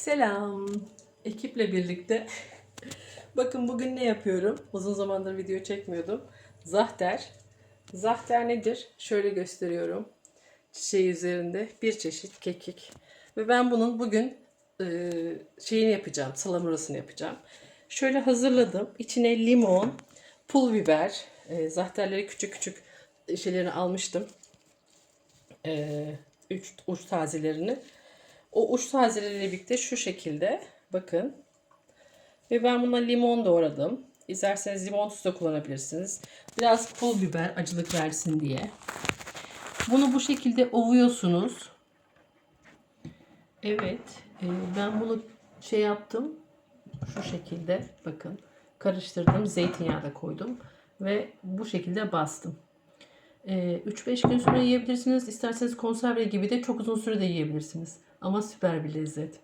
Selam. Ekiple birlikte. Bakın bugün ne yapıyorum? Uzun zamandır video çekmiyordum. Zahter. Zahter nedir? Şöyle gösteriyorum. Çiçeği üzerinde bir çeşit kekik. Ve ben bunun bugün e, şeyini yapacağım. Salamurasını yapacağım. Şöyle hazırladım. İçine limon, pul biber, e, zahterleri küçük küçük şeylerini almıştım. E, üç uç tazelerini. O uç tazeleriyle birlikte şu şekilde bakın. Ve ben buna limon doğradım. İsterseniz limon tuzu da kullanabilirsiniz. Biraz pul biber acılık versin diye. Bunu bu şekilde ovuyorsunuz. Evet. e, ben bunu şey yaptım. Şu şekilde bakın. Karıştırdım. Zeytinyağı da koydum. Ve bu şekilde bastım. E, 3-5 gün sonra yiyebilirsiniz. İsterseniz konserve gibi de çok uzun süre de yiyebilirsiniz. Ama süper bir lezzet.